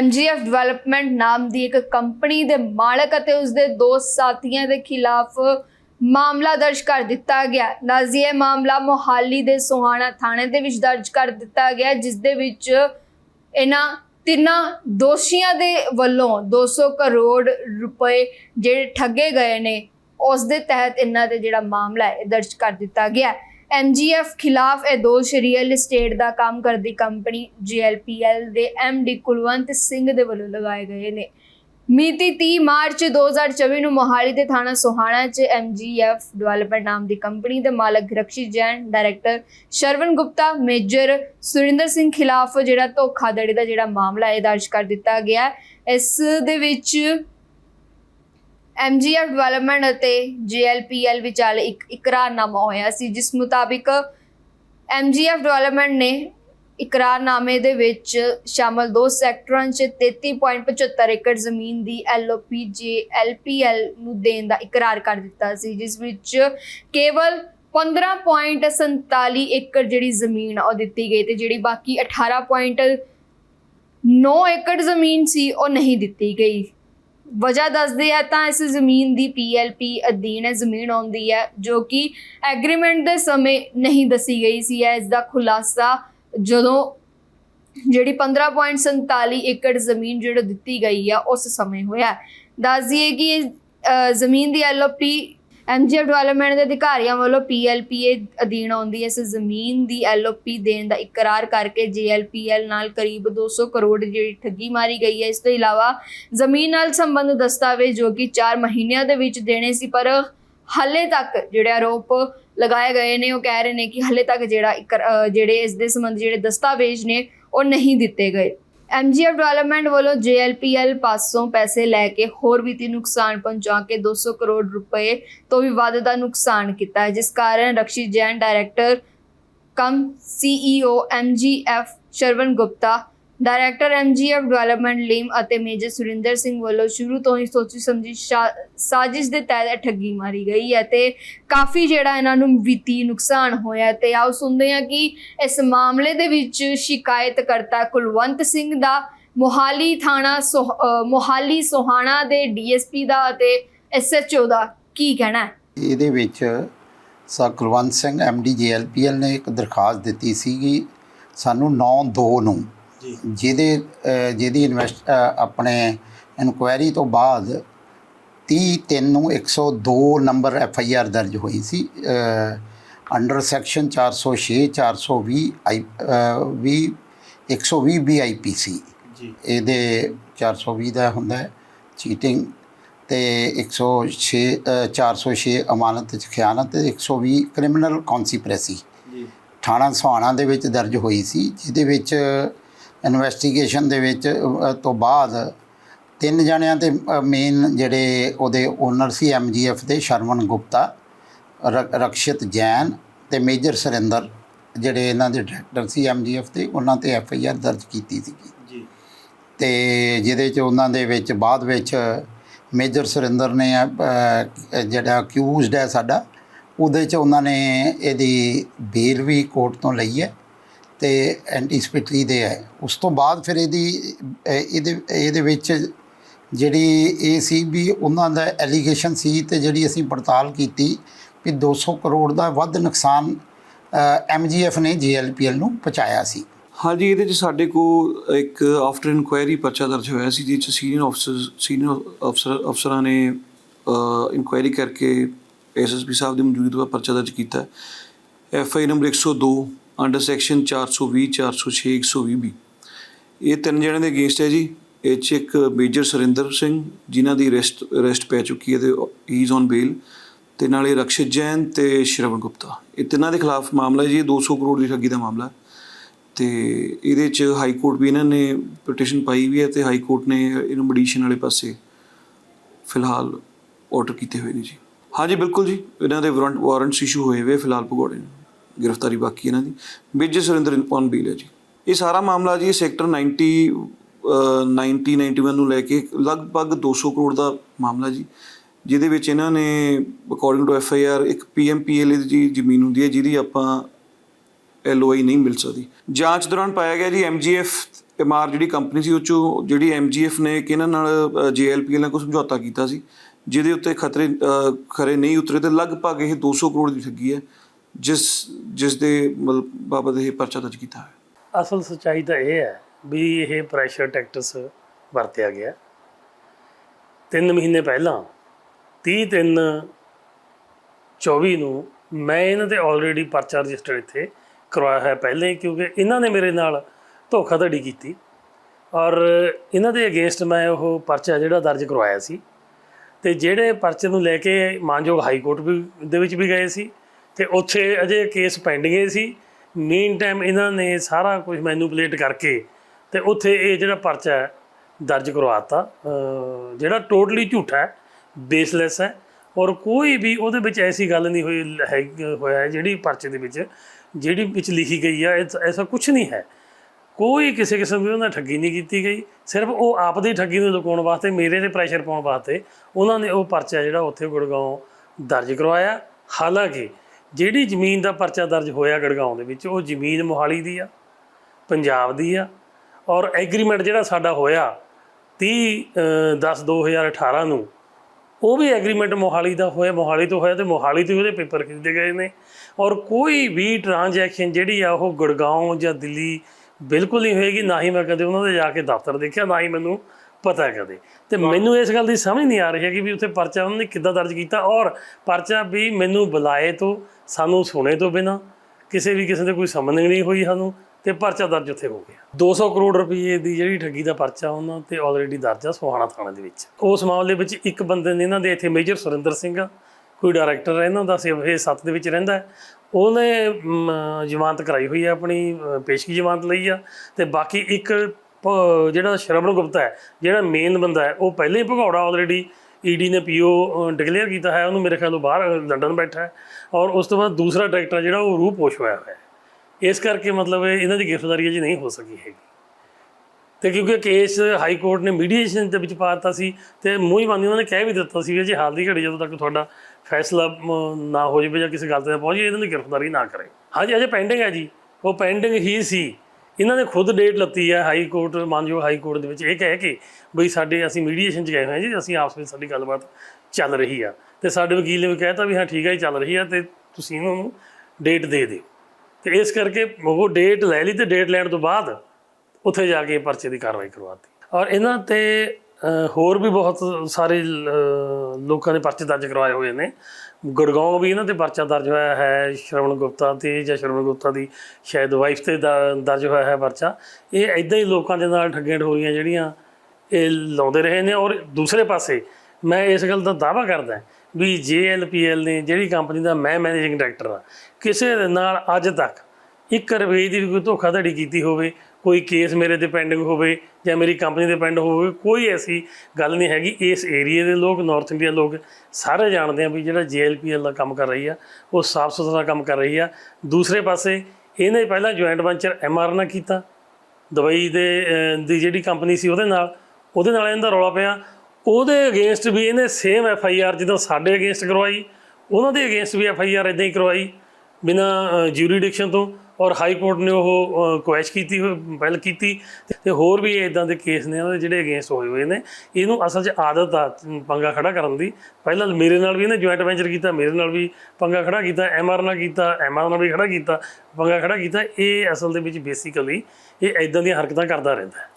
ਐਮਜੀਐਫ development ਨਾਮ ਦੀ ਇੱਕ company ਦੇ ਮਾਲਕ ਅਤੇ ਉਸ ਦੇ ਦੋ ਸਾਥੀਆਂ ਦੇ ਖਿਲਾਫ ਮਾਮਲਾ ਦਰਜ ਕਰ ਦਿੱਤਾ ਗਿਆ। ਨਾਜ਼ੀਏ ਮਾਮਲਾ ਮੋਹਾਲੀ ਦੇ ਸੋਹਾਣਾ ਥਾਣੇ ਦੇ ਵਿੱਚ ਦਰਜ ਕਰ ਦਿੱਤਾ ਗਿਆ, ਜਿਸ ਦੇ ਵਿੱਚ ਇਹਨਾਂ ਤਿੰਨਾਂ ਦੋਸ਼ੀਆਂ ਦੇ ਵੱਲੋਂ 200 ਕਰੋੜ ਰੁਪਏ ਜਿਹੜੇ ਠੱਗੇ ਗਏ ਨੇ, ਉਸ ਦੇ ਤਹਿਤ ਇਹਨਾਂ ਦੇ ਜਿਹੜਾ ਮਾਮਲਾ ਹੈ, ਇਹ ਦਰਜ ਕਰ ਦਿੱਤਾ ਗਿਆ। ਐਮਜੀਐਫ ਖਿਲਾਫ ਇਹ ਦੋਸ਼ ਰੀਅਲ ਏਸਟੇਟ ਦਾ ਕੰਮ ਕਰਦੀ ਕੰਪਨੀ ਜੀਐਲਪੀਐਲ ਦੇ ਐਮਡੀ ਕੁਲਵੰਤ ਸਿੰਘ ਦੇ ਵੱਲੋਂ ਲਗਾਏ ਗਏ ਨੇ। ਮਿਤੀ 30 ਮਾਰਚ 2024 ਨੂੰ ਮੋਹਾਲੀ ਦੇ ਥਾਣਾ ਸੋਹਾਣਾ 'ਚ ਐਮਜੀਐਫ ਡਿਵੈਲਪਮੈਂਟ ਨਾਮ ਦੀ ਕੰਪਨੀ ਦੇ ਮਾਲਕ ਰਕਸ਼ੀ ਜੈਨ ਡਾਇਰੈਕਟਰ ਸ਼ਰਵਨ ਗੁਪਤਾ ਮੇਜਰ ਸੁਰਿੰਦਰ ਸਿੰਘ ਖਿਲਾਫ ਜਿਹੜਾ ਧੋਖਾਧੜੀ ਦਾ ਜਿਹੜਾ ਮਾਮਲਾ ਇਹ ਦਰਜ ਕਰ ਦਿੱਤਾ ਗਿਆ। ਇਸ ਦੇ ਵਿੱਚ ਐਮਜੀਐਫ ਡਿਵੈਲਪਮੈਂਟ ਅਤੇ ਜੀਐਲਪੀਐਲ ਵਿਚਾਲੇ ਇੱਕ ਇਕਰਾਰਨਾਮਾ ਹੋਇਆ ਸੀ, ਜਿਸ ਮੁਤਾਬਿਕ ਐਮਜੀਐਫ ਡਿਵੈਲਪਮੈਂਟ ਨੇ ਇਕਰਾਰਨਾਮੇ ਦੇ ਵਿੱਚ ਸ਼ਾਮਲ ਦੋ ਸੈਕਟਰਾਂ 'ਚ 33.75 ਏਕੜ ਜ਼ਮੀਨ ਦੀ ਐਲਓਪੀ ਜੀਐਲਪੀਐਲ ਨੂੰ ਦੇਣ ਦਾ ਇਕਰਾਰ ਕਰ ਦਿੱਤਾ ਸੀ, ਜਿਸ ਵਿੱਚ ਕੇਵਲ 15.47 ਏਕੜ ਜਿਹੜੀ ਜ਼ਮੀਨ ਆ ਉਹ ਦਿੱਤੀ ਗਈ ਤੇ ਜਿਹੜੀ ਬਾਕੀ 18.9 ਏਕੜ ਜ਼ਮੀਨ ਸੀ, ਉਹ ਨਹੀਂ ਦਿੱਤੀ ਗਈ। ਵਜ੍ਹਾ ਦੱਸਦੇ ਆ ਤਾਂ ਇਸ ਜ਼ਮੀਨ ਦੀ ਪੀਐਲਪੀ ਅਧੀਨ ਹੈ ਜ਼ਮੀਨ ਆਉਂਦੀ ਹੈ ਜੋ ਕਿ ਐਗਰੀਮੈਂਟ ਦੇ ਸਮੇਂ ਨਹੀਂ ਦੱਸੀ ਗਈ ਸੀ। ਹੈ ਇਸ ਦਾ ਖੁਲਾਸਾ ਜਦੋਂ ਜਿਹੜੀ 15.47 ਏਕੜ ਜ਼ਮੀਨ ਜਿਹੜਾ ਦਿੱਤੀ ਗਈ ਆ ਉਸ ਸਮੇਂ ਹੋਇਆ। ਦੱਸ ਦਈਏ ਕਿ ਇਹ, ਅ, ਜ਼ਮੀਨ ਦੀ ਐਲਓਪੀ ਐਮਜੀਐਫ ਡਿਵੈਲਪਮੈਂਟ ਦੇ ਅਧਿਕਾਰੀਆਂ ਵੱਲੋਂ ਪੀਐਲਪੀਏ ਅਧੀਨ ਆਉਂਦੀ ਇਸ ਜ਼ਮੀਨ ਦੀ ਐਲਓਪੀ ਦੇਣ ਦਾ ਇਕਰਾਰ ਕਰਕੇ ਜੀਐਲਪੀਐਲ ਨਾਲ ਕਰੀਬ 200 ਕਰੋੜ ਦੀ ਜਿਹੜੀ ਠੱਗੀ ਮਾਰੀ ਗਈ ਹੈ। ਇਸ ਤੋਂ ਇਲਾਵਾ ਜ਼ਮੀਨ ਨਾਲ ਸੰਬੰਧ ਦਸਤਾਵੇਜ਼ ਜੋ ਕਿ 4 ਮਹੀਨਿਆਂ ਦੇ ਵਿੱਚ ਦੇਣੇ ਸੀ, ਪਰ ਹੱਲੇ ਤੱਕ ਜਿਹੜੇ ਆਰੋਪ ਲਗਾਏ ਗਏ ਨੇ, ਉਹ ਕਹਿ ਰਹੇ ਨੇ ਕਿ ਹੱਲੇ ਤੱਕ ਜਿਹੜਾ ਜਿਹੜੇ ਇਸ ਦੇ ਸੰਬੰਧ ਜਿਹੜੇ ਦਸਤਾਵੇਜ਼ ਨੇ, ਉਹ ਨਹੀਂ ਦਿੱਤੇ ਗਏ। ਐਮਜੀਐਫ ਡਿਵੈਲਪਮੈਂਟ ਵੱਲੋਂ ਜੀਐਲਪੀਐਲ ਪਾਸੋਂ ਪੈਸੇ ਲੈ ਕੇ ਹੋਰ ਵਿੱਤੀ ਨੁਕਸਾਨ ਪਹੁੰਚਾ ਕੇ 200 ਕਰੋੜ ਰੁਪਏ ਤੋਂ ਵੀ ਵੱਧ ਦਾ ਨੁਕਸਾਨ ਕੀਤਾ ਹੈ, ਜਿਸ ਕਾਰਨ Rakshi Jain director cum CEO MGF Sharvan Gupta director MGF development ਲੀਮ ਅਤੇ ਮੇਜਰ ਸੁਰਿੰਦਰ ਸਿੰਘ ਵੱਲੋਂ ਸ਼ੁਰੂ ਤੋਂ ਹੀ ਸੋਚੀ ਸਮਝੀ ਸਾਜ਼ਿਸ਼ ਦੇ ਤਹਿਤ ਇਹ ਠੱਗੀ ਮਾਰੀ ਗਈ ਹੈ ਤੇ ਕਾਫੀ ਜਿਹੜਾ ਇਹਨਾਂ ਨੂੰ ਵਿੱਤੀ ਨੁਕਸਾਨ ਹੋਇਆ ਤੇ ਆਓ ਸੁਣਦੇ ਹਾਂ ਕਿ ਇਸ ਮਾਮਲੇ ਦੇ ਵਿੱਚ ਸ਼ਿਕਾਇਤਕਰਤਾ ਕੁਲਵੰਤ ਸਿੰਘ ਦਾ, ਮੋਹਾਲੀ ਥਾਣਾ ਸੋਹ- ਮੋਹਾਲੀ ਸੋਹਾਣਾ ਦੇ ਡੀਐਸਪੀ ਦਾ ਅਤੇ ਐਸਐਚਓ ਦਾ ਕੀ ਕਹਿਣਾ ਹੈ? ਇਹਦੇ ਵਿੱਚ ਸਾ ਕੁਲਵੰਤ ਸਿੰਘ ਐਮਡੀ ਜੀਐਲਪੀਐਲ ਨੇ ਇੱਕ ਦਰਖਾਸਤ ਦਿੱਤੀ ਸੀਗੀ, ਸਾਨੂੰ 9/2 ਨੂੰ ਜਿਹਦੇ ਜਿਹਦੀ ਇਨਵੈਸਟ ਆਪਣੇ ਇਨਕੁਆਇਰੀ ਤੋਂ ਬਾਅਦ 30/3 ਨੂੰ 102 ਨੰਬਰ ਐਫ ਆਈ ਆਰ ਦਰਜ ਹੋਈ ਸੀ ਅੰਡਰ ਸੈਕਸ਼ਨ 406 420 ਆਈ 20 120 ਬੀ ਆਈ ਪੀ ਸੀ ਜੀ। ਇਹਦੇ 420 ਦਾ ਹੁੰਦਾ ਹੈ ਚੀਟਿੰਗ ਤੇ 106 ਅ, 406 ਅਮਾਨਤ ਚ ਖਿਆਨਤ ਤੇ 120 ਕ੍ਰਿਮੀਨਲ ਕੌਨਸੀਪ੍ਰੇਸੀ ਜੀ। ਥਾਣਾ ਸੁਹਾਣਾ ਦੇ ਵਿੱਚ ਦਰਜ ਹੋਈ ਸੀ ਜਿਹਦੇ ਵਿੱਚ ਇਨਵੈਸਟੀਗੇਸ਼ਨ ਦੇ ਵਿੱਚ ਤੋਂ ਬਾਅਦ ਤਿੰਨ ਜਣਿਆਂ ਤੇ ਮੇਨ ਜਿਹੜੇ ਉਹਦੇ ਓਨਰ ਸੀ ਐਮਜੀਐਫ ਦੇ ਸ਼ਰਮਨ ਗੁਪਤਾ ਰਕਸ਼ਿਤ ਜੈਨ ਤੇ ਮੇਜਰ ਸੁਰਿੰਦਰ ਜਿਹੜੇ ਇਹਨਾਂ ਦੇ ਡਾਇਰੈਕਟਰ ਸੀ ਐਮਜੀਐਫ ਦੇ ਉਹਨਾਂ ਤੇ ਐਫ ਆਈ ਆਰ ਦਰਜ ਕੀਤੀ ਸੀ ਜੀ। ਤੇ ਜਿਹਦੇ ਚ ਉਹਨਾਂ ਦੇ ਵਿੱਚ ਬਾਅਦ ਵਿੱਚ ਮੇਜਰ ਸੁਰਿੰਦਰ ਨੇ ਜਿਹੜਾ ਅਕਿਊਜ਼ਡ ਹੈ ਸਾਡਾ ਉਹਦੇ ਚ ਉਹਨਾਂ ਨੇ ਇਹਦੀ ਬੇਲ ਵੀ ਕੋਰਟ ਤੋਂ ਲਈ ਹੈ। ਤੇ ਐਂਟੀਸਪਿਟਰੀ ਦੇ ਹੈ ਉਸ ਤੋਂ ਬਾਅਦ ਫਿਰ ਇਹਦੀ ਇਹਦੇ ਇਹਦੇ ਵਿੱਚ ਜਿਹੜੀ ਇਹ ਸੀ ਵੀ ਉਹਨਾਂ ਦਾ ਐਲੀਗੇਸ਼ਨ ਸੀ ਤੇ ਜਿਹੜੀ ਅਸੀਂ ਪੜਤਾਲ ਕੀਤੀ ਵੀ 200 ਕਰੋੜ ਦਾ ਵੱਧ ਨੁਕਸਾਨ ਐਮਜੀਐਫ ਨੇ ਜੀਐਲਪੀਐਲ ਨੂੰ ਪਹੁੰਚਾਇਆ ਸੀ। ਹਾਂਜੀ, ਇਹਦੇ ਚ ਸਾਡੇ ਕੋਲ ਇੱਕ ਆਫਟਰ ਇਨਕੁਆਇਰੀ ਪਰਚਾ ਦਰਜ ਹੋਇਆ ਸੀ ਜਿਸ ਚ ਸੀਨੀਅਰ ਅਫਸਰ ਸੀਨੀਅਰ ਅਫਸਰ ਅਫਸਰਾਂ ਨੇ ਇਨਕੁਆਇਰੀ ਕਰਕੇ ਐਸਐਸਪੀ ਸਾਹਿਬ ਦੀ ਮੌਜੂਦਗੀ ਵਿੱਚ ਪਰਚਾ ਦਰਜ ਕੀਤਾ। F I number 102 under section 420 406 120 B ਇਹ ਤਿੰਨ ਜਣਿਆਂ ਦੇ ਅਗੇਂਸਟ ਹੈ ਜੀ। ਇਹ 'ਚ ਇੱਕ ਮੇਜਰ ਸੁਰਿੰਦਰ ਸਿੰਘ, ਜਿਨ੍ਹਾਂ ਦੀ ਰੈਸਟ ਅਰੈਸਟ ਪੈ ਚੁੱਕੀ ਹੈ ਤੇ ਹੀ ਇਜ਼ ਔਨ ਬੇਲ ਤੇ ਨਾਲੇ ਰਕਸ਼ਿਤ ਜੈਨ ਤੇ ਸ਼ਰਵਣ ਗੁਪਤਾ। ਇਹ ਤਿੰਨਾਂ ਦੇ ਖਿਲਾਫ ਮਾਮਲਾ ਜੀ, ਇਹ 200 ਕਰੋੜ ਦੀ ਠੱਗੀ ਦਾ ਮਾਮਲਾ। ਹੈ। ਤੇ ਇਹਦੇ ਚ ਹਾਈ ਕੋਰਟ ਵੀ ਇਹਨਾਂ ਨੇ ਪਟੀਸ਼ਨ ਪਾਈ ਵੀ ਹੈ ਤੇ ਹਾਈ ਕੋਰਟ ਨੇ ਇਹਨੂੰ ਮੈਡੀਸ਼ਨ ਵਾਲੇ ਪਾਸੇ ਫਿਲਹਾਲ ਆਰਡਰ ਕੀਤੇ ਹੋਏ ਨੇ ਜੀ। ਹਾਂਜੀ ਬਿਲਕੁਲ ਜੀ। ਇਹਨਾਂ ਦੇ ਵਾਰੰਟ ਵਾਰੰਟਸ ਇਸ਼ੂ ਹੋਏ ਹੋਏ ਫਿਲਹਾਲ ਭਗੌੜੇ ਨੇ। ਗ੍ਰਿਫਤਾਰੀ ਬਾਕੀ ਇਹਨਾਂ ਦੀ। ਮੇਜਰ ਸੁਰਿੰਦਰ ਔਨ ਬੀਲ ਹੈ ਜੀ? ਇਹ ਸਾਰਾ ਮਾਮਲਾ ਜੀ ਸੈਕਟਰ 90 ਅਹ 90 91 ਨੂੰ ਲੈ ਕੇ ਲਗਭਗ 200 ਕਰੋੜ ਦਾ ਮਾਮਲਾ ਜੀ, ਜਿਹਦੇ ਵਿੱਚ ਇਹਨਾਂ ਨੇ according to F I R ਇੱਕ ਪੀਐਮਪੀਐਲ ਦੀ ਜ਼ਮੀਨ ਹੁੰਦੀ ਹੈ, ਜਿਹਦੀ ਆਪਾਂ ਐਲਓਆਈ ਨਹੀਂ ਮਿਲ ਸਕਦੀ। ਜਾਂਚ ਦੌਰਾਨ ਪਾਇਆ ਗਿਆ ਜੀ ਐਮਜੀਐਫ ਐਮਆਰ ਜਿਹੜੀ ਕੰਪਨੀ ਸੀ, ਉਹ ਚੋਂ ਜਿਹੜੀ ਐਮਜੀਐਫ ਨੇ ਕਿਹਨਾਂ ਨਾਲ ਜੇਐਲਪੀਐਲ ਨਾਲ ਕੋਈ ਸਮਝੌਤਾ ਕੀਤਾ ਸੀ, ਜਿਹਦੇ ਉੱਤੇ ਖਤਰੇ ਖਰੇ ਨਹੀਂ ਉਤਰੇ ਤੇ ਲਗਭਗ ਇਹ 200 ਕਰੋੜ ਦੀ ਠੱਗੀ ਹੈ। ਜਿਸ ਜਿਸ ਦੇ ਮਤਲਬ ਬਾਬਤ ਇਹ ਪਰਚਾ ਦਰਜ ਕੀਤਾ ਹੈ ਅਸਲ ਸੱਚਾਈ ਤਾਂ ਇਹ ਹੈ ਵੀ ਇਹ ਪ੍ਰੈਸ਼ਰ ਟੈਕਟਸ ਵਰਤਿਆ ਗਿਆ। ਤਿੰਨ ਮਹੀਨੇ ਪਹਿਲਾਂ 30 ਤਿੰਨ 24 ਨੂੰ ਮੈਂ ਇਹਨਾਂ ਤੇ ਆਲਰੇਡੀ ਪਰਚਾ ਰਜਿਸਟਰ ਇੱਥੇ ਕਰਵਾਇਆ ਹੈ ਪਹਿਲੇ ਕਿਉਂਕਿ ਇਹਨਾਂ ਨੇ ਮੇਰੇ ਨਾਲ ਧੋਖਾਧੜੀ ਕੀਤੀ ਔਰ ਇਹਨਾਂ ਦੇ ਅਗੇਂਸਟ ਮੈਂ ਉਹ ਪਰਚਾ ਜਿਹੜਾ ਦਰਜ ਕਰਵਾਇਆ ਸੀ। ਤੇ ਜਿਹੜੇ ਪਰਚੇ ਨੂੰ ਲੈ ਕੇ ਮਾਨਯੋਗ ਹਾਈ ਕੋਰਟ ਵੀ, ਦੇ ਵਿੱਚ ਵੀ ਗਏ ਸੀ ਤੇ ਉੱਥੇ ਅਜੇ ਕੇਸ ਪੈਂਡਿੰਗ ਸੀ। ਮੇਨ ਟਾਈਮ ਇਹਨਾਂ ਨੇ ਸਾਰਾ ਕੁਝ ਮੈਨੂਪਲੇਟ ਕਰਕੇ ਤੇ ਉੱਥੇ ਇਹ ਜਿਹੜਾ ਪਰਚਾ ਹੈ, ਦਰਜ ਕਰਵਾਤਾ। ਅਹ ਜਿਹੜਾ ਟੋਟਲੀ ਝੂਠਾ ਹੈ ਬੇਸਲੈਸ ਹੈ ਔਰ ਕੋਈ ਵੀ ਉਹਦੇ ਵਿੱਚ ਐਸੀ ਗੱਲ ਨਹੀਂ ਹੋਈ, ਹੈ, ਹੋਇਆ ਜਿਹੜੀ ਪਰਚੇ ਦੇ ਵਿੱਚ, ਜਿਹੜੀ ਵਿੱਚ ਲਿਖੀ ਗਈ ਆ ਐਸਾ ਕੁਝ ਨਹੀਂ ਹੈ। ਕੋਈ ਕਿਸੇ ਕਿਸਮ ਦੀ ਉਹਨਾਂ ਨਾਲ ਠੱਗੀ ਨਹੀਂ ਕੀਤੀ ਗਈ। ਸਿਰਫ ਉਹ ਆਪ ਦੀ ਠੱਗੀ ਨੂੰ ਲੁਕਾਉਣ ਵਾਸਤੇ, ਮੇਰੇ ਤੇ ਪ੍ਰੈਸ਼ਰ ਪਾਉਣ ਵਾਸਤੇ, ਉਹਨਾਂ ਨੇ ਉਹ ਪਰਚਾ ਜਿਹੜਾ ਉੱਥੇ ਗੁੜਗਾਉਂ ਦਰਜ ਕਰਵਾਇਆ। ਹਾਲਾਂਕਿ ਜਿਹੜੀ ਜ਼ਮੀਨ ਦਾ ਪਰਚਾ ਦਰਜ ਹੋਇਆ ਗੜਗਾਉਂ ਦੇ ਵਿੱਚ, ਉਹ ਜ਼ਮੀਨ ਮੋਹਾਲੀ ਦੀ ਆ, ਪੰਜਾਬ ਦੀ ਆ ਔਰ ਐਗਰੀਮੈਂਟ ਜਿਹੜਾ ਸਾਡਾ ਹੋਇਆ 30 10 2018 ਨੂੰ, ਉਹ ਵੀ ਐਗਰੀਮੈਂਟ ਮੋਹਾਲੀ ਦਾ ਹੋਇਆ, ਮੋਹਾਲੀ ਤੋਂ ਹੋਇਆ ਤੇ ਮੋਹਾਲੀ ਤੋਂ ਹੀ ਉਹਦੇ ਪੇਪਰ ਖਰੀਦੇ ਗਏ ਨੇ ਔਰ ਕੋਈ ਵੀ ਟ੍ਰਾਂਜੈਕਸ਼ਨ ਜਿਹੜੀ ਆ ਉਹ ਗੁੜਗਾਉਂ ਜਾਂ ਦਿੱਲੀ ਬਿਲਕੁਲ ਨਹੀਂ ਹੋਏਗੀ, ਨਾ ਹੀ ਮੈਂ ਕਦੇ ਉਹਨਾਂ ਦੇ ਜਾ ਕੇ ਦਫ਼ਤਰ ਦੇਖਿਆ, ਨਾ ਹੀ ਮੈਨੂੰ ਪਤਾ ਕਦੇ ਤੇ ਮੈਨੂੰ ਇਸ ਗੱਲ ਦੀ ਸਮਝ ਨਹੀਂ ਆ ਰਹੀ ਹੈ ਕਿ ਵੀ ਉੱਥੇ ਪਰਚਾ ਉਹਨਾਂ ਨੇ ਕਿੱਦਾਂ ਦਰਜ ਕੀਤਾ ਔਰ ਪਰਚਾ ਵੀ ਮੈਨੂੰ ਬੁਲਾਏ ਤੋਂ ਸਾਨੂੰ ਸੁਣੇ ਤੋਂ ਬਿਨਾ ਕਿਸੇ ਵੀ ਕਿਸੇ ਦੇ ਕੋਈ ਸਮਝ ਨਹੀਂ ਹੋਈ ਸਾਨੂੰ ਤੇ ਪਰਚਾ ਦਰਜ ਉੱਥੇ ਹੋ ਗਿਆ। 200 ਕਰੋੜ ਰੁਪਏ ਦੀ ਜਿਹੜੀ ਠੱਗੀ ਦਾ ਪਰਚਾ ਉਹਨਾਂ ਤੇ ਆਲਰੇਡੀ ਦਰਜ ਆ ਸੋਹਾਣਾ ਥਾਣੇ ਦੇ ਵਿੱਚ। ਉਸ ਮਾਮਲੇ ਵਿੱਚ ਇੱਕ ਬੰਦੇ ਨੇ ਇਹਨਾਂ ਦੇ ਇੱਥੇ ਮੇਜਰ ਸੁਰਿੰਦਰ ਸਿੰਘ ਆ ਕੋਈ ਡਾਇਰੈਕਟਰ ਇਹਨਾਂ ਦਾ ਸਿਵਲ ਸੱਤ ਦੇ ਵਿੱਚ ਰਹਿੰਦਾ ਹੈ। ਉਹਨੇ ਮ, ਜ਼ਮਾਨਤ ਕਰਾਈ ਹੋਈ ਹੈ ਆਪਣੀ ਪੇਸ਼ਗੀ ਜ਼ਮਾਨਤ ਲਈ ਆ ਤੇ ਬਾਕੀ ਇੱਕ ਜਿਹੜਾ ਸ਼ਰਵਣ ਗੁਪਤਾ ਹੈ, ਜਿਹੜਾ ਮੇਨ ਬੰਦਾ ਹੈ, ਉਹ ਪਹਿਲੇ ਹੀ ਭਗੌੜਾ ਆਲਰੇਡੀ ਈਡੀ ਨੇ ਪੀਓ ਡਿਕਲੇਅਰ ਕੀਤਾ ਹੈ, ਉਹਨੂੰ ਮੇਰੇ ਖਿਆਲ ਤੋਂ ਬਾਹਰ ਲੰਡਨ ਬੈਠਾ ਹੈ। ਔਰ ਉਸ ਤੋਂ ਬਾਅਦ ਦੂਸਰਾ ਡਾਇਰੈਕਟਰ ਜਿਹੜਾ ਉਹ ਰੂਪ ਹੋਸ਼ ਹੋਇਆ ਹੋਇਆ ਹੈ। ਇਸ ਕਰਕੇ ਮਤਲਬ ਇਹਨਾਂ ਦੀ ਗ੍ਰਿਫਤਾਰੀ ਅਜੇ ਨਹੀਂ ਹੋ ਸਕੀ ਹੈਗੀ। ਤੇ ਕਿਉਂਕਿ ਕੇਸ ਹਾਈ ਕੋਰਟ ਨੇ ਮੀਡੀਏਸ਼ਨ ਦੇ ਵਿੱਚ ਪਾ ਦਿੱਤਾ ਸੀ ਤੇ ਮੂੰਹ ਉਹਨਾਂ ਨੇ ਕਹਿ ਵੀ ਦਿੱਤਾ ਸੀ ਵੀ ਜੇ ਹਾਲ ਦੀ ਘੜੀ ਜਦੋਂ ਤੱਕ ਤੁਹਾਡਾ ਫੈਸਲਾ ਨਾ ਹੋ ਜਾਵੇ ਜਾਂ ਕਿਸੇ ਗੱਲ ਤੇ ਨਾ ਪਹੁੰਚੇ ਇਹਨਾਂ ਦੀ ਗ੍ਰਿਫਤਾਰੀ ਨਾ ਕਰੇ। ਹਾਂਜੀ, ਅਜੇ ਪੈਂਡਿੰਗ ਹੈ ਜੀ। ਉਹ ਪੈਂਡਿੰਗ ਹੀ ਸੀ। ਇਹਨਾਂ ਨੇ ਖੁਦ ਡੇਟ ਲੱਤੀ ਹੈ ਹਾਈ ਕੋਰਟ, ਮਾਨਯੋਗ ਹਾਈ ਕੋਰਟ ਦੇ ਵਿੱਚ ਇਹ ਕਹਿ ਕੇ ਬਈ ਸਾਡੇ ਅਸੀਂ ਮੀਡੀਏਸ਼ਨ 'ਚ ਗਏ ਹੋਏ ਹਾਂ ਜੀ, ਅਸੀਂ ਆਪਸ ਵਿੱਚ ਸਾਡੀ ਗੱਲਬਾਤ ਚੱਲ ਰਹੀ ਆ। ਤੇ ਸਾਡੇ ਵਕੀਲ ਨੇ ਵੀ ਕਹਿਤਾ ਵੀ ਹਾਂ, ਠੀਕ ਹੈ ਜੀ, ਚੱਲ ਰਹੀ ਆ ਤੇ ਤੁਸੀਂ ਇਹਨਾਂ ਨੂੰ ਡੇਟ ਦੇ ਦਿਓ। ਤੇ ਇਸ ਕਰਕੇ ਉਹ ਡੇਟ ਲੈ ਲਈ ਤੇ ਡੇਟ ਲੈਣ ਤੋਂ ਬਾਅਦ ਉੱਥੇ ਜਾ ਕੇ ਪਰਚੇ ਦੀ ਕਾਰਵਾਈ ਕਰਵਾਤੀ। ਔਰ ਇਹਨਾਂ ਤੇ ਹੋਰ ਵੀ ਬਹੁਤ ਸਾਰੇ ਲੋਕਾਂ ਦੇ ਪਰਚੇ ਦਰਜ ਕਰਵਾਏ ਹੋਏ ਨੇ। ਗੁੜਗਾਉਂ ਵੀ ਇਹਨਾਂ ਤੇ ਪਰਚਾ ਦਰਜ ਹੋਇਆ ਹੈ, ਸ਼ਰਵਣ ਗੁਪਤਾ ਤੇ ਜਾਂ ਸ਼ਰਵਣ ਗੁਪਤਾ ਦੀ ਸ਼ਾਇਦ ਵਾਈਫ ਤੇ ਦ- ਦਰਜ ਹੋਇਆ ਹੈ ਪਰਚਾ। ਇਹ ਐਦਾਂ ਹੀ ਲੋਕਾਂ ਦੇ ਨਾਲ ਠੱਗੀਆਂ ਠੋਰੀਆਂ ਜਿਹੜੀਆਂ ਇਹ ਲਾਉਂਦੇ ਰਹੇ ਨੇ ਔਰ ਦੂਸਰੇ ਪਾਸੇ ਮੈਂ ਇਸ ਗੱਲ ਦਾ ਦਾਅਵਾ ਕਰਦਾ ਵੀ ਜੇਐਲਪੀਐਲ ਨੇ ਜਿਹੜੀ ਕੰਪਨੀ ਦਾ ਮੈਂ ਮੈਨੇਜਿੰਗ ਡਾਇਰੈਕਟਰ ਆ ਕਿਸੇ ਦੇ ਨਾਲ ਅੱਜ ਤੱਕ ਇੱਕ ਰੁਪਏ ਦੀ ਵੀ ਕੋਈ ਧੋਖਾਧੜੀ ਕੀਤੀ ਹੋਵੇ, ਕੋਈ ਕੇਸ ਮੇਰੇ ਤੇ ਪੈਂਡਿੰਗ ਹੋਵੇ ਜਾਂ ਮੇਰੀ ਕੰਪਨੀ ਦੇ ਪੈਂਡ ਹੋਵੇ, ਕੋਈ ਐਸੀ ਗੱਲ ਨਹੀਂ ਹੈਗੀ। ਇਸ ਏਰੀਏ ਦੇ ਲੋਕ ਨਾਰਥ ਇੰਡੀਆ ਲੋਕ ਸਾਰੇ ਜਾਣਦੇ ਆ ਵੀ ਜਿਹੜਾ ਜੇਐਲਪੀਐਲ ਦਾ ਕੰਮ ਕਰ ਰਹੀ ਆ, ਉਹ ਸਾਫ਼ ਸੁਥਰਾ ਕੰਮ ਕਰ ਰਹੀ ਆ। ਦੂਸਰੇ ਪਾਸੇ ਇਹਨੇ ਪਹਿਲਾਂ ਜੁਆਇੰਟ ਵੈਂਚਰ ਐਮਆਰ ਨਾਲ ਕੀਤਾ। ਦੁਬਈ ਦੇ ਦੀ ਜਿਹੜੀ ਕੰਪਨੀ ਸੀ ਉਹਦੇ ਨਾਲ ਉਹਦੇ ਨਾਲ ਇਹਦਾ ਰੌਲਾ ਪਿਆ। ਉਹਦੇ ਅਗੇਂਸਟ ਵੀ ਇਹਨੇ ਸੇਮ ਐਫ ਆਈ ਆਰ ਜਦੋਂ ਸਾਡੇ ਅਗੇਂਸਟ ਕਰਵਾਈ, ਉਹਨਾਂ ਦੇ ਅਗੇਂਸਟ ਵੀ ਐਫ ਆਈ ਆਰ ਇਦਾਂ ਹੀ ਕਰਵਾਈ, ਬਿਨਾ ਜੂਰੀਡਿਕਸ਼ਨ ਤੋਂ। ਔਰ ਹਾਈ ਕੋਰਟ ਨੇ ਉਹ ਕੁਐਸ਼ ਕੀਤੀ ਪਹਿਲ ਕੀਤੀ ਤੇ ਹੋਰ ਵੀ ਇਦਾਂ ਦੇ ਕੇਸ ਨੇ ਉਹਨਾਂ ਦੇ ਜਿਹੜੇ ਅਗੇਂਸਟ ਹੋਏ ਹੋਏ ਨੇ, ਇਹਨੂੰ ਅਸਲ 'ਚ ਆਦਤ ਆ ਪੰਗਾ ਖੜਾ ਕਰਨ ਦੀ। ਪਹਿਲਾਂ ਮੇਰੇ ਨਾਲ ਵੀ ਇਹਨੇ ਜੁਆਇੰਟ ਵੈਂਚਰ ਕੀਤਾ, ਮੇਰੇ ਨਾਲ ਵੀ ਪੰਗਾ ਖੜਾ ਕੀਤਾ ਐਮਆਰ ਨਾਲ ਕੀਤਾ ਐਮਆਰ ਨਾਲ ਵੀ ਖੜਾ ਕੀਤਾ, ਪੰਗਾ ਖੜਾ ਕੀਤਾ, ਇਹ ਅਸਲ ਦੇ ਵਿੱਚ ਬੇਸਿਕਲੀ ਇਹ ਇਦਾਂ ਦੀਆਂ ਹਰਕਤਾਂ ਕਰਦਾ ਰਹਿੰਦਾ।